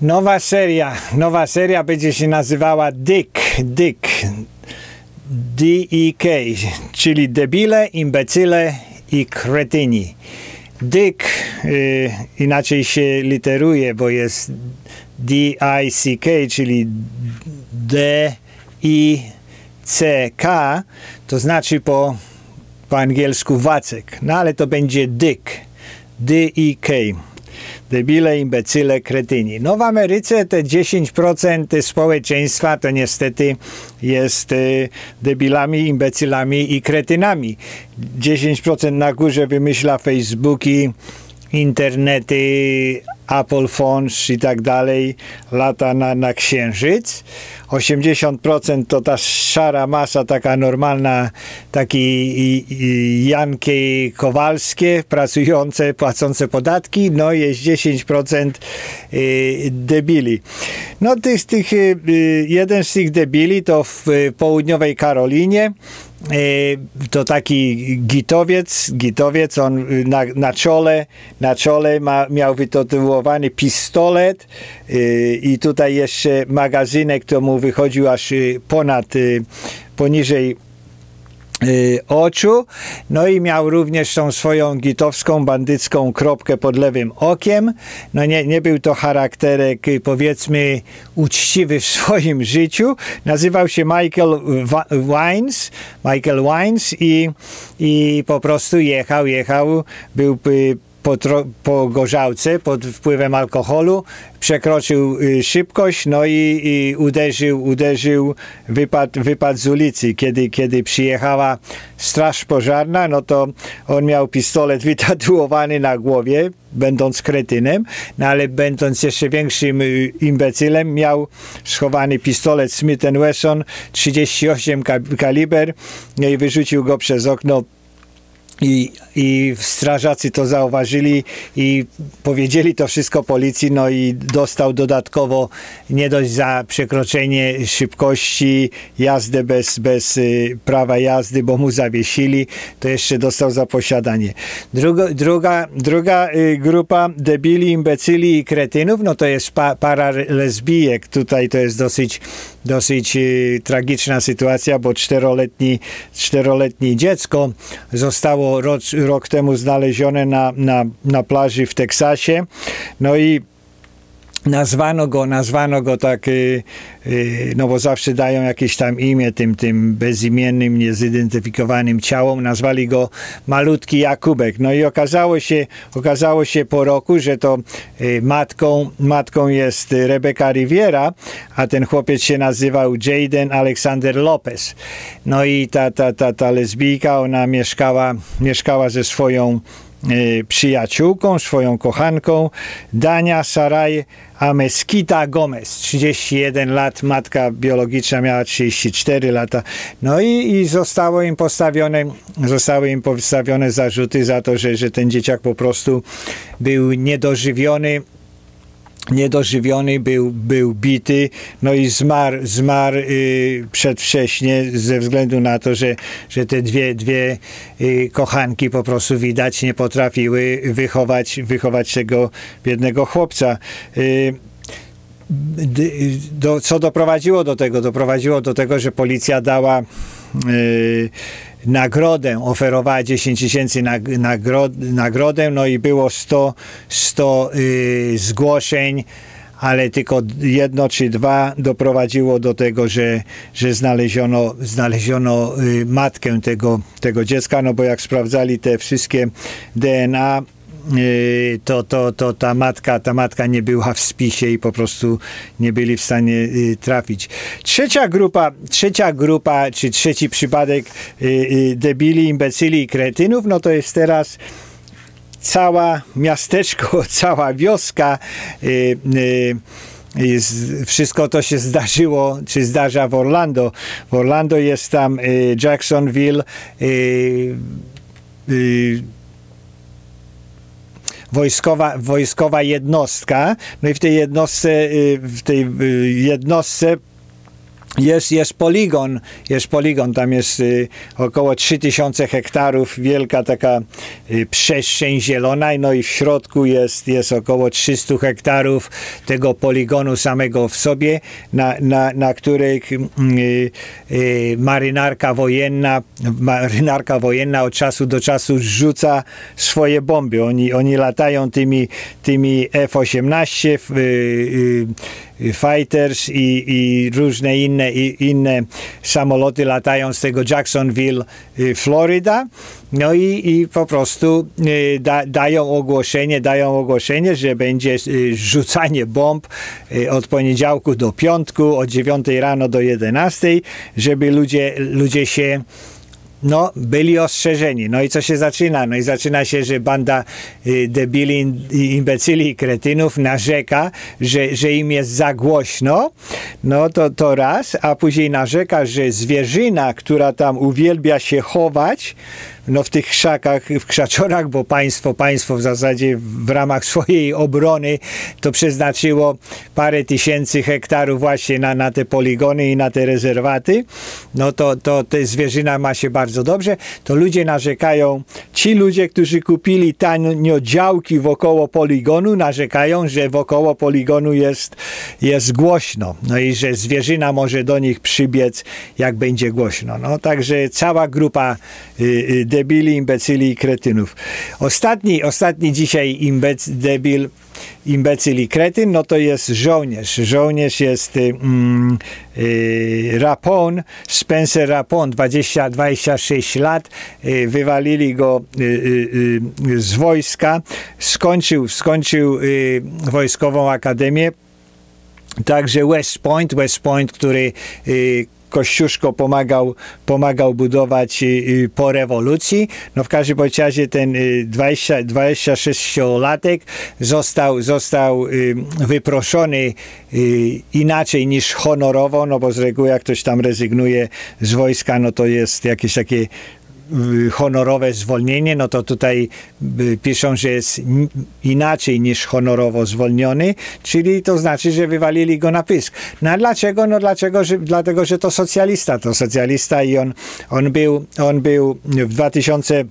Nowa seria, nowa seria będzie się nazywała Dick, Dick, D-E-K, czyli debile, imbecyle i kretyni. Dick y, inaczej się literuje, bo jest D-I-C-K, czyli D-I-C-K, to znaczy po, po angielsku wacek, no ale to będzie Dick, D-E-K debile, imbecyle, kretyni. No w Ameryce te 10% społeczeństwa to niestety jest y, debilami, imbecylami i kretynami. 10% na górze wymyśla Facebooki, internety, Apple Phones i tak dalej, lata na, na księżyc. 80% to ta szara masa, taka normalna, taki Janki Kowalskie, pracujące, płacące podatki, no jest 10% y, debili. No tych, tych, y, jeden z tych debili to w południowej Karolinie, y, to taki gitowiec, gitowiec, on na, na czole, na czole ma, miał wytatuowany pistolet i tutaj jeszcze magazynek, to mu wychodził aż y, ponad, poniżej oczu. No i miał również tą swoją gitowską, bandycką kropkę pod lewym okiem. No nie, nie był to charakterek, powiedzmy, uczciwy w swoim życiu. Nazywał się Michael Wines, Michael Wines i, i po prostu jechał, jechał, był po, po gorzałce, pod wpływem alkoholu, przekroczył y, szybkość, no i, i, uderzył, uderzył, wypadł, wypadł z ulicy. Kiedy, kiedy przyjechała straż pożarna, no to on miał pistolet wytatuowany na głowie, będąc kretynem, no ale będąc jeszcze większym y, imbecylem, miał schowany pistolet Smith Wesson 38 kaliber no i wyrzucił go przez okno i, I strażacy to zauważyli i powiedzieli to wszystko policji, no i dostał dodatkowo nie dość za przekroczenie szybkości, jazdę bez, bez y, prawa jazdy, bo mu zawiesili, to jeszcze dostał za posiadanie. Druga, druga, druga y, grupa debili, imbecyli i kretynów, no to jest pa, para lesbijek. Tutaj to jest dosyć, dosyć y, tragiczna sytuacja, bo czteroletni, czteroletnie dziecko zostało rok, rok temu znalezione na, na, na plaży w Teksasie. No i nazwano go, nazwano go tak, y, y, no bo zawsze dają jakieś tam imię tym, tym bezimiennym, niezidentyfikowanym ciałom, nazwali go malutki Jakubek. No i okazało się, okazało się po roku, że to y, matką, matką jest Rebeka Riviera, a ten chłopiec się nazywał Jaden Alexander Lopez. No i ta, ta, ta, ta lesbijka, ona mieszkała, mieszkała ze swoją przyjaciółką, swoją kochanką, Dania Saraj a Mesquita Gomez, 31 lat, matka biologiczna miała 34 lata. No i, i zostało im postawione, zostały im postawione zarzuty za to, że, że ten dzieciak po prostu był niedożywiony niedożywiony, był, był bity, no i zmarł, zmarł y, przedwcześnie ze względu na to, że, że te dwie, dwie y, kochanki po prostu widać nie potrafiły wychować, wychować tego biednego chłopca. Y, do, co doprowadziło do tego? Doprowadziło do tego, że policja dała y, nagrodę, oferowała 10 tysięcy nagrodę, no i było 100, 100 y, zgłoszeń, ale tylko jedno czy dwa doprowadziło do tego, że, że znaleziono, znaleziono y, matkę tego, tego dziecka, no bo jak sprawdzali te wszystkie DNA, to, to, to ta matka, ta matka nie była w spisie i po prostu nie byli w stanie y, trafić. Trzecia grupa, trzecia grupa, czy trzeci przypadek y, debili, imbecyli i kretynów, no to jest teraz cała miasteczko, cała wioska wszystko to się zdarzyło, czy zdarza w Orlando. W Orlando jest tam Jacksonville, wojskowa, wojskowa jednostka, no i w tej jednostce, y, w tej y, jednostce jest, jest poligon, jest poligon, tam jest y, około 3000 hektarów, wielka taka y, przestrzeń zielona, no i w środku jest, jest około 300 hektarów tego poligonu samego w sobie, na, na, na których y, y, marynarka wojenna, marynarka wojenna od czasu do czasu rzuca swoje bomby. Oni, oni latają tymi, tymi F-18, y, y, Fighters i, i różne inne, i, inne samoloty latają z tego Jacksonville, y, Florida. No i, i po prostu y, da, dają ogłoszenie, dają ogłoszenie, że będzie y, rzucanie bomb od poniedziałku do piątku, od 9 rano do 11, żeby ludzie, ludzie się no, byli ostrzeżeni. No i co się zaczyna? No i zaczyna się, że banda y, debili, imbecyli i kretynów narzeka, że, że im jest za głośno. No to, to raz, a później narzeka, że zwierzyna, która tam uwielbia się chować, no w tych krzakach, w krzaczorach, bo państwo, państwo w zasadzie w ramach swojej obrony to przeznaczyło parę tysięcy hektarów właśnie na, na te poligony i na te rezerwaty, no to, to te zwierzyna ma się bardzo dobrze, to ludzie narzekają, ci ludzie, którzy kupili tanio działki wokoło poligonu, narzekają, że wokoło poligonu jest, jest głośno, no i że zwierzyna może do nich przybiec, jak będzie głośno. No także cała grupa y, y, debili, imbecyli i kretynów. Ostatni, ostatni dzisiaj imbec, debil, imbecyl i kretyn, no to jest żołnierz. Żołnierz jest mm, y, Rapon, Spencer Rapon, 20, 26 lat, y, wywalili go y, y, y z wojska, skończył, skończył y, wojskową akademię, Także West Point, West Point, który Kościuszko pomagał, pomagał budować y, y, po rewolucji. No w każdym razie ten 20, y, 26-latek został, został wyproszony inaczej niż honorowo, no bo z reguły jak ktoś tam rezygnuje z wojska, no to jest jakieś takie Y, honorowe zwolnienie, no to tutaj y, piszą, że jest inaczej niż honorowo zwolniony, czyli to znaczy, że wywalili go na pysk. No a dlaczego? No dlaczego? Że, dlatego, że to socjalista, to socjalista i on, on, był, on był w 2000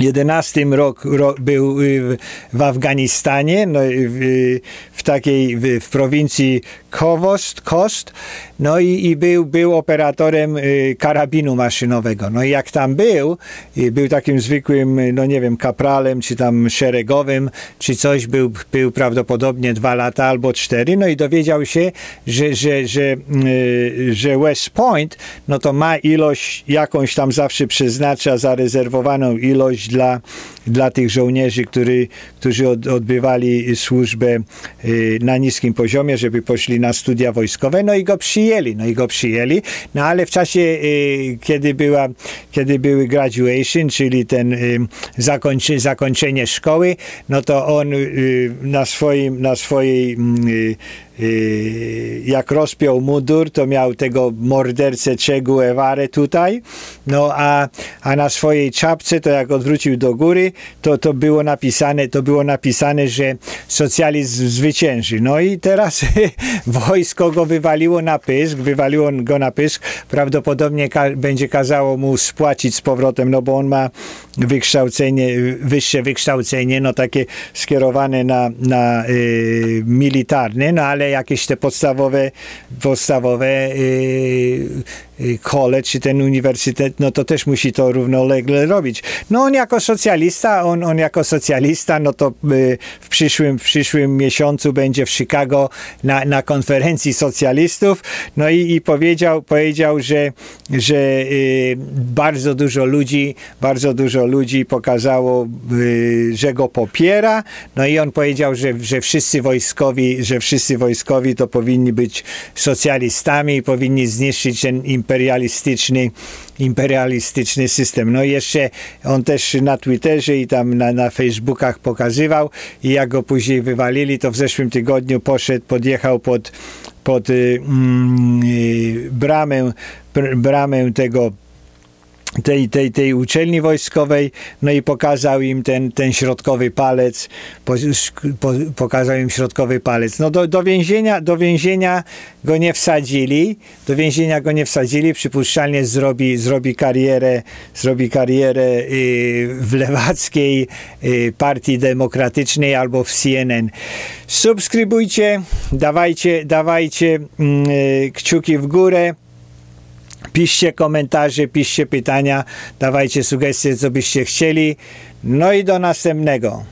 11 rok, rok był y, w Afganistanie, no, w, w takiej w, w prowincji Kowost, Kost, no i, i, był, był operatorem y, karabinu maszynowego. No i jak tam był, y, był takim zwykłym, no nie wiem, kapralem, czy tam szeregowym, czy coś, był, był prawdopodobnie dwa lata albo cztery, no i dowiedział się, że, że, że, że West Point, no to ma ilość, jakąś tam zawsze przeznacza zarezerwowaną ilość dla, dla tych żołnierzy, który, którzy od, odbywali służbę y, na niskim poziomie, żeby poszli na studia wojskowe, no i go przyjęli, no i go przyjęli, no ale w czasie, y, kiedy była, kiedy były graduation, czyli ten y, zakończy, zakończenie szkoły, no to on na swoim, na swojej mm, Y, jak rozpiął mundur, to miał tego mordercę Che Guevara tutaj, no a, a na swojej czapce, to jak odwrócił do góry, to, to było napisane, to było napisane, że socjalizm zwycięży. No i teraz wojsko go wywaliło na pysk, wywaliło go na pysk, prawdopodobnie ka będzie kazało mu spłacić z powrotem, no bo on ma wykształcenie, wyższe wykształcenie, no takie skierowane na, na y, militarne, no ale jakieś te podstawowe, podstawowe y, y, college czy ten uniwersytet, no to też musi to równolegle robić. No on jako socjalista, on, on jako socjalista, no to y, w przyszłym, w przyszłym miesiącu będzie w Chicago na, na konferencji socjalistów, no i, i powiedział, powiedział, że, że bardzo dużo ludzi, bardzo dużo ludzi pokazało, że go popiera, no i on powiedział, że, że wszyscy wojskowi, że wszyscy wojskowi to powinni być socjalistami i powinni zniszczyć ten imperialistyczny, imperialistyczny system. No i jeszcze on też na Twitterze i tam na, na Facebookach pokazywał i jak go później wywalili, to w zeszłym tygodniu poszedł, podjechał pod, pod mm, y, bramę, bramę tego tej, tej, tej uczelni wojskowej, no i pokazał im ten, ten środkowy palec, po, po, pokazał im środkowy palec. No do, do, więzienia, do więzienia go nie wsadzili, do więzienia go nie wsadzili, przypuszczalnie zrobi, zrobi karierę, zrobi karierę y, w lewackiej y, partii demokratycznej albo w CNN. Subskrybujcie, dawajcie, dawajcie y, kciuki w górę. Piszcie komentarze, piszcie pytania, dawajcie sugestie, co byście chcieli. No i do następnego.